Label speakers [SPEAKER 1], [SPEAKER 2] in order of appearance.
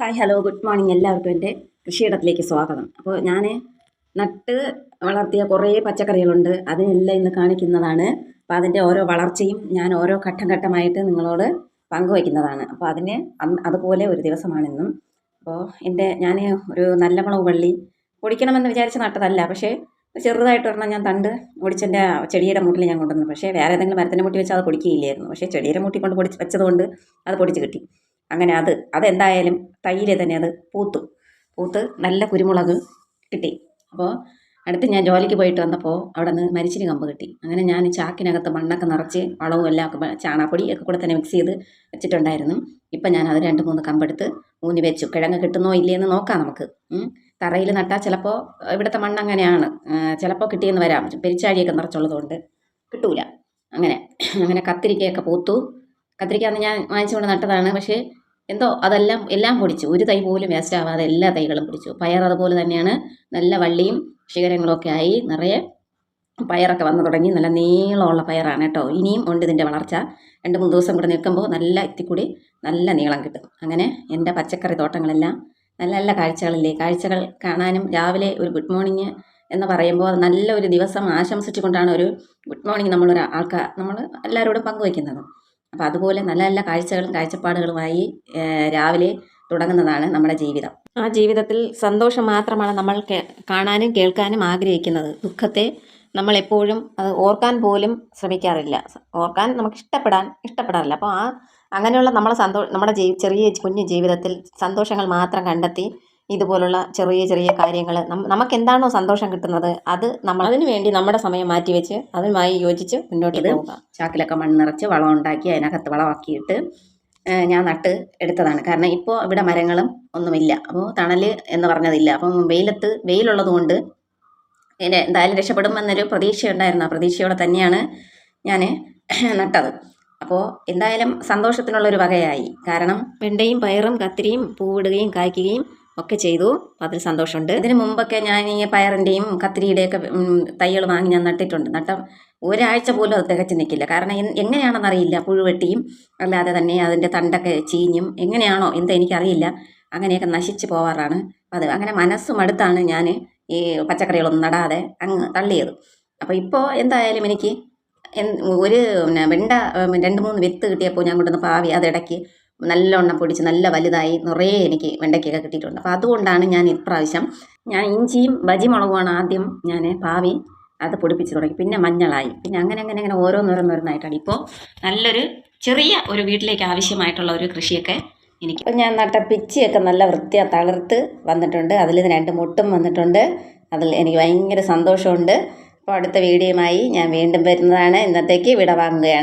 [SPEAKER 1] Hi hello good morning എല്ലാവർക്കും എന്റെ കൃഷിയിടത്തിലേക്ക് സ്വാഗതം. അപ്പോൾ ഞാൻ നട്ട് വളർത്തിയ കുറേ പച്ചക്കറികളുണ്ട്. അതിനെല്ലാം ഇന്ന് കാണിക്കുന്നതാണ്. അപ്പോൾ അതിന്റെ ഓരോ വളർച്ചയും ഞാൻ ഓരോ ഘട്ടം ഘട്ടമായിട്ട് നിങ്ങളോട് പങ്കുവയ്ക്കുന്നതാണ്. അപ്പോൾ അതിന് അതുപോലെ ഒരു ദിവസമാണിന്നും അപ്പോൾ എന്റെ ഞാൻ ഒരു നല്ല മുളക് വള്ളി പൊടിക്കണമെന്ന് വിചാരിച്ച് നട്ടതല്ല. പക്ഷേ ചെറുതായിട്ട് ഒരെണ്ണം ഞാൻ തണ്ട് ഒടിച്ചെന്റെ ചെടിയുടെ മൂട്ടിൽ ഞാൻ കൊണ്ടുവന്നു. പക്ഷേ വേറെ ഏതെങ്കിലും മരത്തിന്റെ മൂട്ടി വെച്ചാൽ അത് പൊടിക്കുകയില്ലായിരുന്നു. പക്ഷേ ചെടിയുടെ മൂട്ടി കൊണ്ട് പൊടിച്ച് വെച്ചതുകൊണ്ട് അത് പൊടിച്ച് കിട്ടി. അങ്ങനെ അത് അതെന്തായാലും തൈയിൽ തന്നെ അത് പൂത്തു. പൂത്ത് നല്ല കുരുമുളക് കിട്ടി. അപ്പോൾ അടുത്ത് ഞാൻ ജോലിക്ക് പോയിട്ട് വന്നപ്പോൾ അവിടെ നിന്ന് മരിച്ചിരി കമ്പ് കിട്ടി. അങ്ങനെ ഞാൻ ചാക്കിനകത്ത് മണ്ണൊക്കെ നിറച്ച് വളവും എല്ലാം ഒക്കെ ചാണാപ്പൊടി ഒക്കെ കൂടെ തന്നെ മിക്സ് ചെയ്ത് വെച്ചിട്ടുണ്ടായിരുന്നു. ഇപ്പം ഞാൻ അത് രണ്ട് മൂന്ന് കമ്പെടുത്ത് ഊന്നി വെച്ചു. കിഴങ്ങ് കിട്ടുന്നോ ഇല്ലയെന്ന് നോക്കാം നമുക്ക്. തറയിൽ നട്ടാൽ ചിലപ്പോൾ ഇവിടുത്തെ മണ്ണ് അങ്ങനെയാണ്. ചിലപ്പോൾ കിട്ടിയെന്ന് വരാം. പെരിച്ചാഴിയൊക്കെ നിറച്ചുള്ളതുകൊണ്ട് കിട്ടൂല. അങ്ങനെ അങ്ങനെ കത്തിരിക്കയൊക്കെ പൂത്തു. കത്തിരിക്ക അന്ന് ഞാൻ വാങ്ങിച്ചുകൊണ്ട് നട്ടതാണ്. പക്ഷേ എന്തോ അതെല്ലാം എല്ലാം പൊടിച്ചു. ഒരു തൈ പോലും വേസ്റ്റ് ആവാതെ എല്ലാ തൈകളും പൊടിച്ചു. പയർ അതുപോലെ തന്നെയാണ്. നല്ല വള്ളിയും ശിഖരങ്ങളൊക്കെ ആയി നിറയെ പയറൊക്കെ വന്നു തുടങ്ങി. നല്ല നീളമുള്ള പയറാണ് കേട്ടോ. ഇനിയും ഉണ്ട് ഇതിന്റെ വളർച്ച. രണ്ട് മൂന്ന് ദിവസം കൂടെ നിൽക്കുമ്പോൾ നല്ല ഇത്തിക്കൂടി നല്ല നീളം കിട്ടും. അങ്ങനെ എന്റെ പച്ചക്കറി തോട്ടങ്ങളെല്ലാം നല്ല നല്ല കാഴ്ചകളില്ലേ? കാഴ്ചകൾ കാണാനും രാവിലെ ഒരു ഗുഡ് മോർണിംഗ് എന്ന് പറയുമ്പോൾ അത് നല്ല ഒരു ദിവസം ആശംസിച്ചുകൊണ്ടാണ് ഒരു ഗുഡ് മോർണിംഗ് നമ്മളൊരു ആൾക്കാർ നമ്മൾ എല്ലാവരോടും പങ്കുവയ്ക്കുന്നത്. അപ്പോൾ അതുപോലെ നല്ല നല്ല കാഴ്ചകളും കാഴ്ചപ്പാടുകളുമായി രാവിലെ തുടങ്ങുന്നതാണ് നമ്മുടെ ജീവിതം. ആ ജീവിതത്തിൽ സന്തോഷം മാത്രമാണ് നമ്മൾ കാണാനും കേൾക്കാനും ആഗ്രഹിക്കുന്നത്. ദുഃഖത്തെ നമ്മൾ എപ്പോഴും അത് ഓർക്കാൻ പോലും ശ്രമിക്കാറില്ല. ഓർക്കാൻ നമുക്ക് ഇഷ്ടപ്പെടാൻ ഇഷ്ടപ്പെടാറില്ല. അപ്പോൾ ആ അങ്ങനെയുള്ള നമ്മളെ സന്തോഷം നമ്മുടെ ചെറിയ കുഞ്ഞു ജീവിതത്തിൽ സന്തോഷങ്ങൾ മാത്രം കണ്ടെത്തി ഇതുപോലുള്ള ചെറിയ ചെറിയ കാര്യങ്ങൾ നമുക്ക് എന്താണോ സന്തോഷം കിട്ടുന്നത് അത് നമ്മൾ അതിനു വേണ്ടി നമ്മുടെ സമയം മാറ്റിവെച്ച് അതുമായി യോജിച്ച് മുന്നോട്ട് പോവുക. ചാക്കിലൊക്കെ മണ്ണ് നിറച്ച് വളം ഉണ്ടാക്കി അതിനകത്ത് വളമാക്കിയിട്ട് ഞാൻ നട്ട് എടുത്തതാണ്. കാരണം ഇപ്പോൾ ഇവിടെ മരങ്ങളും ഒന്നുമില്ല. അപ്പോൾ തണൽ എന്ന് പറഞ്ഞതില്ല. അപ്പം വെയിലത്ത് വെയിലുള്ളത് കൊണ്ട് എന്റെ എന്തായാലും രക്ഷപ്പെടുമെന്നൊരു പ്രതീക്ഷയുണ്ടായിരുന്നു. ആ പ്രതീക്ഷയോടെ തന്നെയാണ് ഞാൻ നട്ടത്. അപ്പോൾ എന്തായാലും സന്തോഷത്തിനുള്ളൊരു വകയായി. കാരണം വെണ്ടയും പയറും കത്തിരിയും പൂവിടുകയും കായ്ക്കുകയും ഒക്കെ ചെയ്തു. അപ്പോൾ അതിൽ സന്തോഷമുണ്ട്. ഇതിന് മുമ്പൊക്കെ ഞാൻ ഈ പയറിന്റെയും കത്തിരിയുടെയൊക്കെ തൈകൾ വാങ്ങി ഞാൻ നട്ടിട്ടുണ്ട്. നട്ട ഒരാഴ്ച പോലും അത് തികച്ച് നിൽക്കില്ല. കാരണം എങ്ങനെയാണെന്ന് അറിയില്ല. പുഴുവെട്ടിയും അല്ലാതെ തന്നെ അതിന്റെ തണ്ടൊക്കെ ചീഞ്ഞും എങ്ങനെയാണോ എന്താ എനിക്കറിയില്ല. അങ്ങനെയൊക്കെ നശിച്ചു പോവാറാണ് അത് അങ്ങനെ മനസ്സ് മടുത്താണ് ഞാൻ ഈ പച്ചക്കറികളൊന്നും നടാതെ അങ്ങ് തള്ളിയത്. അപ്പോൾ ഇപ്പോൾ എന്തായാലും എനിക്ക് ഒരു പിന്നെ വെണ്ട രണ്ട് മൂന്ന് വിത്ത് കിട്ടിയപ്പോൾ ഞാൻ കൊണ്ടുവന്ന് പാവി അതിടയ്ക്ക് നല്ലോണം പൊടിച്ച് നല്ല വലുതായി നിറയെ എനിക്ക് വെണ്ടയ്ക്കൊക്കെ കിട്ടിയിട്ടുണ്ട്. അപ്പോൾ അതുകൊണ്ടാണ് ഞാൻ ഇപ്രാവശ്യം ഞാൻ ഇഞ്ചിയും ബജിമുളകുമാണ് ആദ്യം ഞാൻ പാവി അത് പൊടിപ്പിച്ച് തുടങ്ങി. പിന്നെ മഞ്ഞളായി. പിന്നെ അങ്ങനെ അങ്ങനെ അങ്ങനെ ഓരോന്നോരോന്നോരോന്നായിട്ടാണ് ഇപ്പോൾ നല്ലൊരു ചെറിയ ഒരു വീട്ടിലേക്ക് ആവശ്യമായിട്ടുള്ള ഒരു കൃഷിയൊക്കെ എനിക്ക് ഇപ്പം ഞാൻ നട്ട പിച്ചിയൊക്കെ നല്ല വൃത്തിയാ തളിർത്ത് വന്നിട്ടുണ്ട്. അതിൽ രണ്ട് മുട്ടും വന്നിട്ടുണ്ട്. അതിൽ എനിക്ക് ഭയങ്കര സന്തോഷമുണ്ട്. അപ്പോൾ അടുത്ത വീഡിയോയുമായി ഞാൻ വീണ്ടും വരുന്നതാണ്. ഇന്നത്തേക്ക് വിട വാങ്ങുകയാണ്